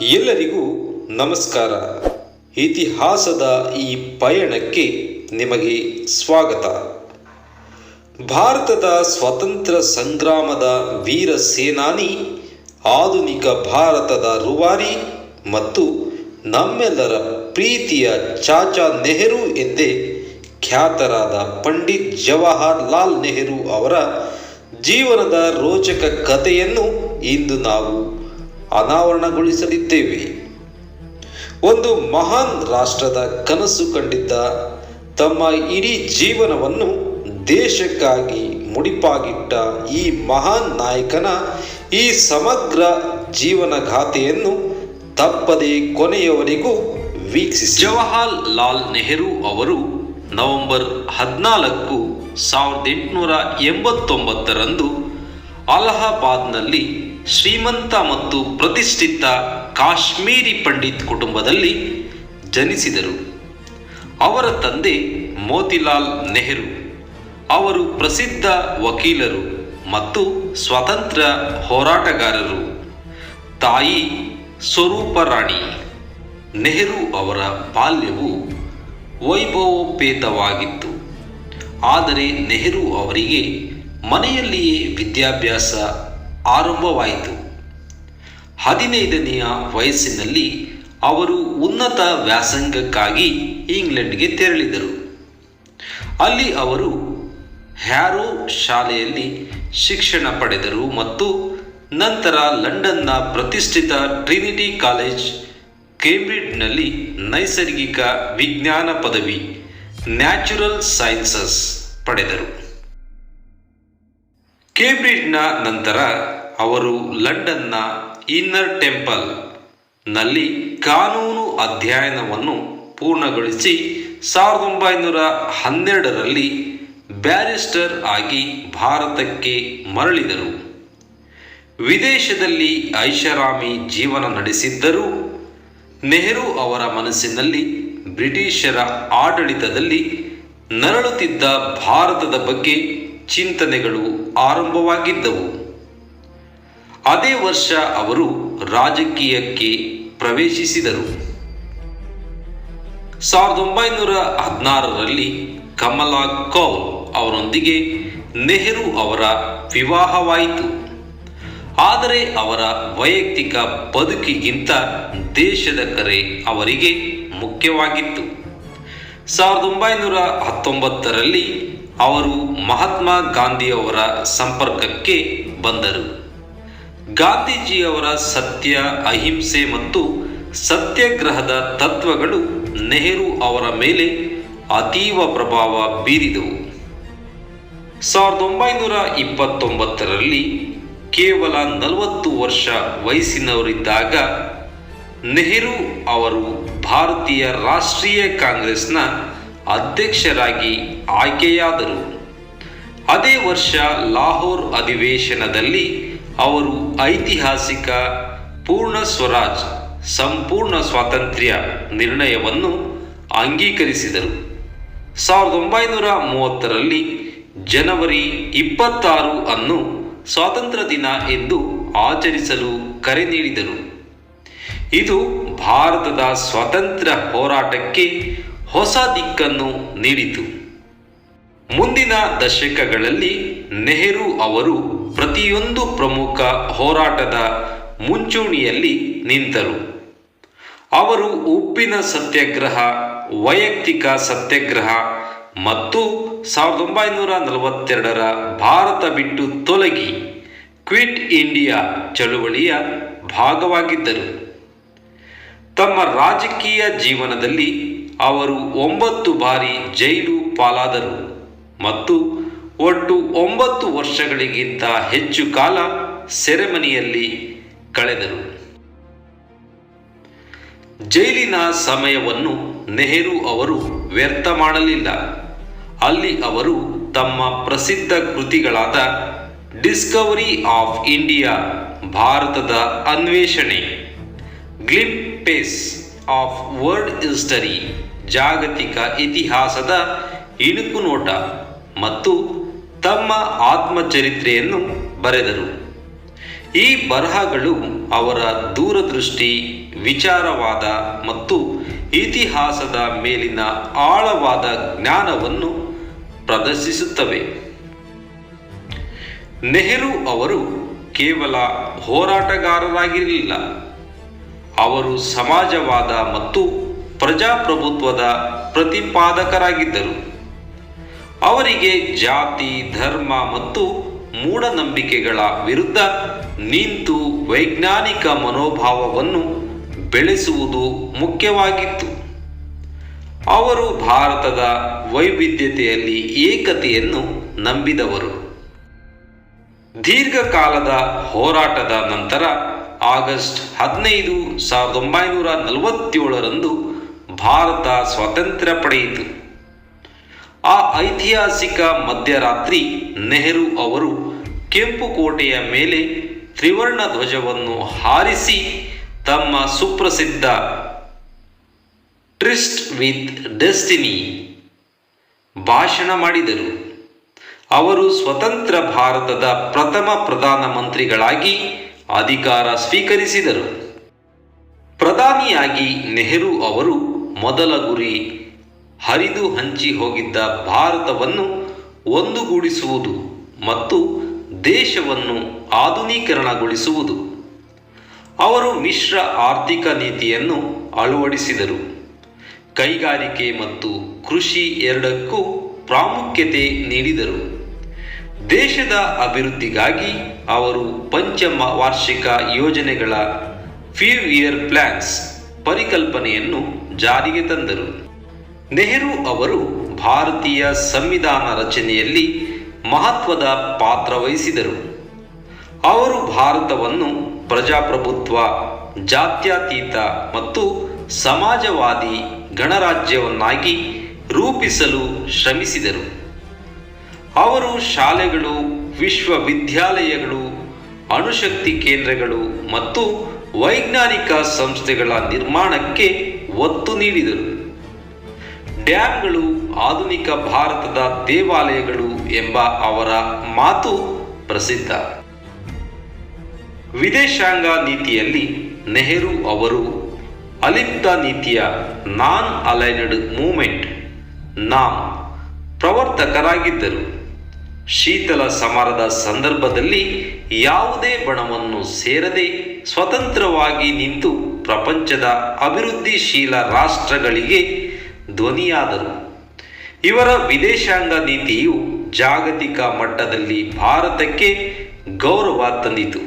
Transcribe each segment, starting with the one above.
ಎಲ್ಲರಿಗೂ ನಮಸ್ಕಾರ. ಇತಿಹಾಸದ ಈ ಪಯಣಕ್ಕೆ ನಿಮಗೆ ಸ್ವಾಗತ. ಭಾರತದ ಸ್ವಾತಂತ್ರ್ಯ ಸಂಗ್ರಾಮದ ವೀರ ಸೇನಾನಿ, ಆಧುನಿಕ ಭಾರತದ ರುವಾರಿ ಮತ್ತು ನಮ್ಮೆಲ್ಲರ ಪ್ರೀತಿಯ ಚಾಚಾ ನೆಹರು ಎಂದೇ ಖ್ಯಾತರಾದ ಪಂಡಿತ್ ಜವಾಹರ್ಲಾಲ್ ನೆಹರು ಅವರ ಜೀವನದ ರೋಚಕ ಕಥೆಯನ್ನು ಇಂದು ನಾವು ಅನಾವರಣಗೊಳಿಸಲಿದ್ದೇವೆ. ಒಂದು ಮಹಾನ್ ರಾಷ್ಟ್ರದ ಕನಸು ಕಂಡಿದ್ದ ತಮ್ಮ ಇಡೀ ಜೀವನವನ್ನು ದೇಶಕ್ಕಾಗಿ ಮುಡಿಪಾಗಿಟ್ಟ ಈ ಮಹಾನ್ ನಾಯಕನ ಈ ಸಮಗ್ರ ಜೀವನ ಗಾಥೆಯನ್ನು ತಪ್ಪದೆ ಕೊನೆಯವರೆಗೂ ವೀಕ್ಷಿಸಿ. ಜವಾಹರ್ ಲಾಲ್ ನೆಹರು ಅವರು ನವೆಂಬರ್ ಹದಿನಾಲ್ಕು ಸಾವಿರದ ಎಂಟುನೂರ ಎಂಬತ್ತೊಂಬತ್ತರಂದು ಅಲಹಾಬಾದ್ನಲ್ಲಿ ಶ್ರೀಮಂತ ಮತ್ತು ಪ್ರತಿಷ್ಠಿತ ಕಾಶ್ಮೀರಿ ಪಂಡಿತ್ ಕುಟುಂಬದಲ್ಲಿ ಜನಿಸಿದರು. ಅವರ ತಂದೆ ಮೋತಿಲಾಲ್ ನೆಹರು. ಅವರು ಪ್ರಸಿದ್ಧ ವಕೀಲರು ಮತ್ತು ಸ್ವತಂತ್ರ ಹೋರಾಟಗಾರರು. ತಾಯಿ ಸ್ವರೂಪ ರಾಣಿ ನೆಹರು ಅವರ ಬಾಲ್ಯವು ವೈಭವೋಪೇತವಾಗಿತ್ತು. ಆದರೆ ನೆಹರು ಅವರಿಗೆ ಮನೆಯಲ್ಲಿಯೇ ವಿದ್ಯಾಭ್ಯಾಸ ಆರಂಭವಾಯಿತು. ಹದಿನೈದನೆಯ ವಯಸ್ಸಿನಲ್ಲಿ ಅವರು ಉನ್ನತ ವ್ಯಾಸಂಗಕ್ಕಾಗಿ ಇಂಗ್ಲೆಂಡ್ಗೆ ತೆರಳಿದರು. ಅಲ್ಲಿ ಅವರು ಹ್ಯಾರೋ ಶಾಲೆಯಲ್ಲಿ ಶಿಕ್ಷಣ ಪಡೆದರು ಮತ್ತು ನಂತರ ಲಂಡನ್ನ ಪ್ರತಿಷ್ಠಿತ ಟ್ರಿನಿಟಿ ಕಾಲೇಜ್, ಕೇಂಬ್ರಿಡ್ಜ್ನಲ್ಲಿ ನೈಸರ್ಗಿಕ ವಿಜ್ಞಾನ ಪದವಿ, ನ್ಯಾಚುರಲ್ ಸೈನ್ಸಸ್ ಪಡೆದರು. ಕೇಂಬ್ರಿಡ್ಜ್ನ ನಂತರ ಅವರು ಲಂಡನ್ನ ಇನ್ನರ್ ಟೆಂಪಲ್ನಲ್ಲಿ ಕಾನೂನು ಅಧ್ಯಯನವನ್ನು ಪೂರ್ಣಗೊಳಿಸಿ ಸಾವಿರದ ಒಂಬೈನೂರ ಹನ್ನೆರಡರಲ್ಲಿ ಬ್ಯಾರಿಸ್ಟರ್ ಆಗಿ ಭಾರತಕ್ಕೆ ಮರಳಿದರು. ವಿದೇಶದಲ್ಲಿ ಐಷಾರಾಮಿ ಜೀವನ ನಡೆಸಿದ್ದರೂ. ನೆಹರು ಅವರ ಮನಸ್ಸಿನಲ್ಲಿ ಬ್ರಿಟಿಷರ ಆಡಳಿತದಲ್ಲಿ ನರಳುತ್ತಿದ್ದ ಭಾರತದ ಬಗ್ಗೆ ಚಿಂತನೆಗಳು ಆರಂಭವಾಗಿದ್ದವು. ಅದೇ ವರ್ಷ ಅವರು ರಾಜಕೀಯಕ್ಕೆ ಪ್ರವೇಶಿಸಿದರು. ಸಾವಿರದ ಒಂಬೈನೂರ ಹದಿನಾರರಲ್ಲಿ ಕಮಲಾ ಕೌಲ್ ಅವರೊಂದಿಗೆ ನೆಹರು ಅವರ ವಿವಾಹವಾಯಿತು. ಆದರೆ ಅವರ ವೈಯಕ್ತಿಕ ಬದುಕಿಗಿಂತ ದೇಶದ ಕರೆ ಅವರಿಗೆ ಮುಖ್ಯವಾಗಿತ್ತು. ಸಾವಿರದ ಒಂಬೈನೂರ ಹತ್ತೊಂಬತ್ತರಲ್ಲಿ ಅವರು ಮಹಾತ್ಮ ಗಾಂಧಿಯವರ ಸಂಪರ್ಕಕ್ಕೆ ಬಂದರು. ಗಾಂಧೀಜಿಯವರ ಸತ್ಯ, ಅಹಿಂಸೆ ಮತ್ತು ಸತ್ಯಾಗ್ರಹದ ತತ್ವಗಳು ನೆಹರು ಅವರ ಮೇಲೆ ಅತೀವ ಪ್ರಭಾವ ಬೀರಿದವು. ಸಾವಿರದ ಒಂಬೈನೂರ ಇಪ್ಪತ್ತೊಂಬತ್ತರಲ್ಲಿ ಕೇವಲ ನಲವತ್ತು ವರ್ಷ ವಯಸ್ಸಿನವರಿದ್ದಾಗ ನೆಹರು ಅವರು ಭಾರತೀಯ ರಾಷ್ಟ್ರೀಯ ಕಾಂಗ್ರೆಸ್ನ ಅಧ್ಯಕ್ಷರಾಗಿ ಆಯ್ಕೆಯಾದರು. ಅದೇ ವರ್ಷ ಲಾಹೋರ್ ಅಧಿವೇಶನದಲ್ಲಿ ಅವರು ಐತಿಹಾಸಿಕ ಪೂರ್ಣ ಸ್ವರಾಜ್, ಸಂಪೂರ್ಣ ಸ್ವಾತಂತ್ರ್ಯ ನಿರ್ಣಯವನ್ನು ಅಂಗೀಕರಿಸಿದರು. ಸಾವಿರದ ಒಂಬೈನೂರ ಮೂವತ್ತರಲ್ಲಿ ಜನವರಿ ಇಪ್ಪತ್ತಾರು ಅನ್ನು ಸ್ವಾತಂತ್ರ್ಯ ದಿನ ಎಂದು ಆಚರಿಸಲು ಕರೆ ನೀಡಿದರು. ಇದು ಭಾರತದ ಸ್ವಾತಂತ್ರ್ಯ ಹೋರಾಟಕ್ಕೆ ಹೊಸ ದಿಕ್ಕನ್ನು ನೀಡಿತು. ಮುಂದಿನ ದಶಕಗಳಲ್ಲಿ ನೆಹರು ಅವರು ಪ್ರತಿಯೊಂದು ಪ್ರಮುಖ ಹೋರಾಟದ ಮುಂಚೂಣಿಯಲ್ಲಿ ನಿಂತರು. ಅವರು ಉಪ್ಪಿನ ಸತ್ಯಾಗ್ರಹ, ವೈಯಕ್ತಿಕ ಸತ್ಯಾಗ್ರಹ ಮತ್ತು ಸಾವಿರದ ಒಂಬೈನೂರ ನಲವತ್ತೆರಡರ ಭಾರತ ಬಿಟ್ಟು ತೊಲಗಿ ಕ್ವಿಟ್ ಇಂಡಿಯಾ ಚಳುವಳಿಯ ಭಾಗವಾಗಿದ್ದರು. ತಮ್ಮ ರಾಜಕೀಯ ಜೀವನದಲ್ಲಿ ಅವರು ಒಂಬತ್ತು ಬಾರಿ ಜೈಲು ಪಾಲಾದರು ಮತ್ತು ಒಟ್ಟು ಒಂಬತ್ತು ವರ್ಷಗಳಿಗಿಂತ ಹೆಚ್ಚು ಕಾಲ ಸೆರೆಮನಿಯಲ್ಲಿ ಕಳೆದರು. ಜೈಲಿನ ಸಮಯವನ್ನು ನೆಹರು ಅವರು ವ್ಯರ್ಥ ಮಾಡಲಿಲ್ಲ. ಅಲ್ಲಿ ಅವರು ತಮ್ಮ ಪ್ರಸಿದ್ಧ ಕೃತಿಗಳಾದ ಡಿಸ್ಕವರಿ ಆಫ್ ಇಂಡಿಯಾ, ಭಾರತದ ಅನ್ವೇಷಣೆ ಗ್ಲಿಂಪೇಸ್ ಆಫ್ ವರ್ಲ್ಡ್ ಹಿಸ್ಟರಿ, ಜಾಗತಿಕ ಇತಿಹಾಸದ ಇಣುಕು ನೋಟ ಮತ್ತು ತಮ್ಮ ಆತ್ಮಚರಿತ್ರೆಯನ್ನು ಬರೆದರು. ಈ ಬರಹಗಳು ಅವರ ದೂರದೃಷ್ಟಿ, ವಿಚಾರವಾದ ಮತ್ತು ಇತಿಹಾಸದ ಮೇಲಿನ ಆಳವಾದ ಜ್ಞಾನವನ್ನು ಪ್ರದರ್ಶಿಸುತ್ತವೆ. ನೆಹರು ಅವರು ಕೇವಲ ಹೋರಾಟಗಾರರಾಗಿರಲಿಲ್ಲ. ಅವರು ಸಮಾಜವಾದ ಮತ್ತು ಪ್ರಜಾಪ್ರಭುತ್ವದ ಪ್ರತಿಪಾದಕರಾಗಿದ್ದರು. ಅವರಿಗೆ ಜಾತಿ, ಧರ್ಮ ಮತ್ತು ಮೂಢನಂಬಿಕೆಗಳ ವಿರುದ್ಧ ನಿಂತು ವೈಜ್ಞಾನಿಕ ಮನೋಭಾವವನ್ನು ಬೆಳೆಸುವುದು ಮುಖ್ಯವಾಗಿತ್ತು. ಅವರು ಭಾರತದ ವೈವಿಧ್ಯತೆಯಲ್ಲಿ ಏಕತೆಯನ್ನು ನಂಬಿದವರು. ದೀರ್ಘಕಾಲದ ಹೋರಾಟದ ನಂತರ ಆಗಸ್ಟ್ ಹದಿನೈದು ಸಾವಿರದ ಒಂಬೈನೂರ ನಲವತ್ತೇಳರಂದು ಭಾರತ ಸ್ವಾತಂತ್ರ್ಯ ಪಡೆಯಿತು. ಆ ಐತಿಹಾಸಿಕ ಮಧ್ಯರಾತ್ರಿ ನೆಹರು ಅವರು ಕೆಂಪು ಕೋಟೆಯ ಮೇಲೆ ತ್ರಿವರ್ಣ ಧ್ವಜವನ್ನು ಹಾರಿಸಿ ತಮ್ಮ ಸುಪ್ರಸಿದ್ಧ ಟ್ರಿಸ್ಟ್ ವಿತ್ ಡೆಸ್ಟಿನಿ ಭಾಷಣ ಮಾಡಿದರು. ಅವರು ಸ್ವತಂತ್ರ ಭಾರತದ ಪ್ರಥಮ ಪ್ರಧಾನಮಂತ್ರಿಗಳಾಗಿ ಅಧಿಕಾರ ಸ್ವೀಕರಿಸಿದರು. ಪ್ರಧಾನಿಯಾಗಿ ನೆಹರು ಅವರು ಮೊದಲ ಗುರಿ ಹರಿದು ಹಂಚಿ ಹೋಗಿದ್ದ ಭಾರತವನ್ನು ಒಂದುಗೂಡಿಸುವುದು ಮತ್ತು ದೇಶವನ್ನು ಆಧುನೀಕರಣಗೊಳಿಸುವುದು. ಅವರು ಮಿಶ್ರ ಆರ್ಥಿಕ ನೀತಿಯನ್ನು ಅಳವಡಿಸಿದರು. ಕೈಗಾರಿಕೆ ಮತ್ತು ಕೃಷಿ ಎರಡಕ್ಕೂ ಪ್ರಾಮುಖ್ಯತೆ ನೀಡಿದರು. ದೇಶದ ಅಭಿವೃದ್ಧಿಗಾಗಿ ಅವರು ಪಂಚಮ ವಾರ್ಷಿಕ ಯೋಜನೆಗಳ ಫ್ಯೂ ಇಯರ್ ಪ್ಲಾನ್ಸ್ ಪರಿಕಲ್ಪನೆಯನ್ನು ಜಾರಿಗೆ ತಂದರು. ನೆಹರು ಅವರು ಭಾರತೀಯ ಸಂವಿಧಾನ ರಚನೆಯಲ್ಲಿ ಮಹತ್ವದ ಪಾತ್ರ ವಹಿಸಿದರು. ಅವರು ಭಾರತವನ್ನು ಪ್ರಜಾಪ್ರಭುತ್ವ, ಜಾತ್ಯತೀತ ಮತ್ತು ಸಮಾಜವಾದಿ ಗಣರಾಜ್ಯವನ್ನಾಗಿ ರೂಪಿಸಲು ಶ್ರಮಿಸಿದರು. ಅವರು ಶಾಲೆಗಳು, ವಿಶ್ವವಿದ್ಯಾಲಯಗಳು, ಅಣುಶಕ್ತಿ ಕೇಂದ್ರಗಳು ಮತ್ತು ವೈಜ್ಞಾನಿಕ ಸಂಸ್ಥೆಗಳ ನಿರ್ಮಾಣಕ್ಕೆ ಒತ್ತು ನೀಡಿದರು. ಡ್ಯಾಮ್ಗಳು, ಆಧುನಿಕ ಭಾರತದ ದೇವಾಲಯಗಳು ಎಂಬ ಅವರ ಮಾತು ಪ್ರಸಿದ್ಧ. ವಿದೇಶಾಂಗ ನೀತಿಯಲ್ಲಿ ನೆಹರು ಅವರು ಅಲಿಪ್ತ ನೀತಿಯ ನಾನ್ ಅಲೈನಡ್ ಮೂಮೆಂಟ್, ನಾಮ್ ಪ್ರವರ್ತಕರಾಗಿದ್ದರು. ಶೀತಲ ಸಮರದ ಸಂದರ್ಭದಲ್ಲಿ ಯಾವುದೇ ಬಣವನ್ನು ಸೇರದೆ ಸ್ವತಂತ್ರವಾಗಿ ನಿಂತು ಪ್ರಪಂಚದ ಅಭಿವೃದ್ಧಿಶೀಲ ರಾಷ್ಟ್ರಗಳಿಗೆ ಧ್ವನಿಯಾದರು. ಇವರ ವಿದೇಶಾಂಗ ನೀತಿಯು ಜಾಗತಿಕ ಮಟ್ಟದಲ್ಲಿ ಭಾರತಕ್ಕೆ ಗೌರವ ತಂದಿತು.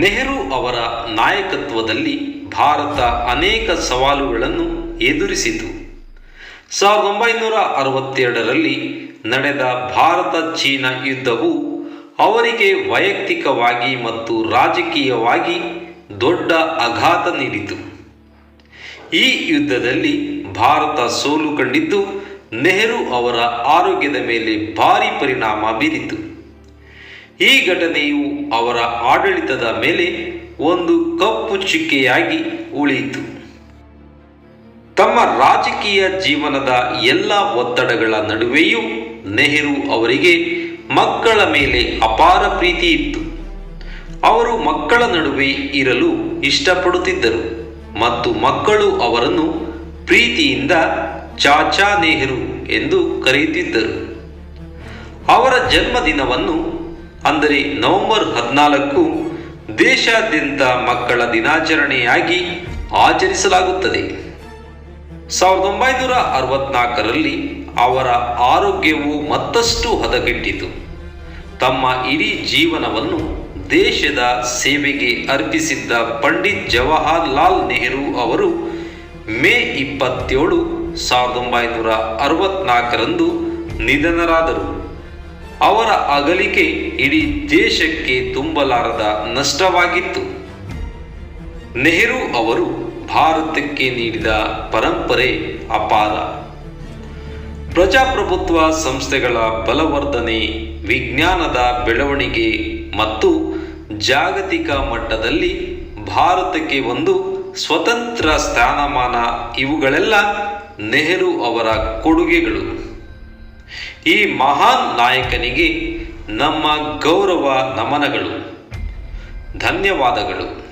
ನೆಹರು ಅವರ ನಾಯಕತ್ವದಲ್ಲಿ ಭಾರತ ಅನೇಕ ಸವಾಲುಗಳನ್ನು ಎದುರಿಸಿತು. ಸಾವಿರದ ಒಂಬೈನೂರ ಅರವತ್ತೆರಡರಲ್ಲಿ ನಡೆದ ಭಾರತ ಚೀನಾ ಯುದ್ಧವು ಅವರಿಗೆ ವೈಯಕ್ತಿಕವಾಗಿ ಮತ್ತು ರಾಜಕೀಯವಾಗಿ ದೊಡ್ಡ ಆಘಾತ ನೀಡಿತು. ಈ ಯುದ್ಧದಲ್ಲಿ ಭಾರತ ಸೋಲು ಕಂಡಿದ್ದು ನೆಹರು ಅವರ ಆರೋಗ್ಯದ ಮೇಲೆ ಭಾರಿ ಪರಿಣಾಮ ಬೀರಿತು. ಈ ಘಟನೆಯು ಅವರ ಆಡಳಿತದ ಮೇಲೆ ಒಂದು ಕಪ್ಪು ಚುಕ್ಕೆಯಾಗಿ ಉಳಿಯಿತು. ತಮ್ಮ ರಾಜಕೀಯ ಜೀವನದ ಎಲ್ಲ ಒತ್ತಡಗಳ ನಡುವೆಯೂ ನೆಹರು ಅವರಿಗೆ ಮಕ್ಕಳ ಮೇಲೆ ಅಪಾರ ಪ್ರೀತಿ ಇತ್ತು. ಅವರು ಮಕ್ಕಳ ನಡುವೆ ಇರಲು ಇಷ್ಟಪಡುತ್ತಿದ್ದರು ಮತ್ತು ಮಕ್ಕಳು ಅವರನ್ನು ಪ್ರೀತಿಯಿಂದ ಚಾಚಾ ನೆಹರು ಎಂದು ಕರೆಯುತ್ತಿದ್ದರು. ಅವರ ಜನ್ಮದಿನವನ್ನು ಅಂದರೆ ನವೆಂಬರ್ ಹದಿನಾಲ್ಕು ದೇಶಾದ್ಯಂತ ಮಕ್ಕಳ ದಿನಾಚರಣೆಯಾಗಿ ಆಚರಿಸಲಾಗುತ್ತದೆ. ಸಾವಿರದ ಒಂಬೈನೂರ ಅರವತ್ನಾಲ್ಕರಲ್ಲಿ ಅವರ ಆರೋಗ್ಯವು ಮತ್ತಷ್ಟು ಹದಗೆಟ್ಟಿತು. ತಮ್ಮ ಇಡೀ ಜೀವನವನ್ನು ದೇಶದ ಸೇವೆಗೆ ಅರ್ಪಿಸಿದ್ದ ಪಂಡಿತ್ ಜವಾಹರ್ಲಾಲ್ ನೆಹರು ಅವರು ಮೇ ಇಪ್ಪತ್ತೇಳು ಸಾವಿರದ ಒಂಬೈನೂರ ಅರವತ್ನಾಲ್ಕರಂದು ನಿಧನರಾದರು. ಅವರ ಅಗಲಿಕೆ ಇಡೀ ದೇಶಕ್ಕೆ ತುಂಬಲಾರದ ನಷ್ಟವಾಗಿತ್ತು. ನೆಹರು ಅವರು ಭಾರತಕ್ಕೆ ನೀಡಿದ ಪರಂಪರೆ ಅಪಾರ. ಪ್ರಜಾಪ್ರಭುತ್ವ ಸಂಸ್ಥೆಗಳ ಬಲವರ್ಧನೆ, ವಿಜ್ಞಾನದ ಬೆಳವಣಿಗೆ ಮತ್ತು ಜಾಗತಿಕ ಮಟ್ಟದಲ್ಲಿ ಭಾರತಕ್ಕೆ ಒಂದು ಸ್ವತಂತ್ರ ಸ್ಥಾನಮಾನ ಇವುಗಳೆಲ್ಲ ನೆಹರು ಅವರ ಕೊಡುಗೆಗಳು. ಈ ಮಹಾನ್ ನಾಯಕನಿಗೆ ನಮ್ಮ ಗೌರವ ನಮನಗಳು. ಧನ್ಯವಾದಗಳು.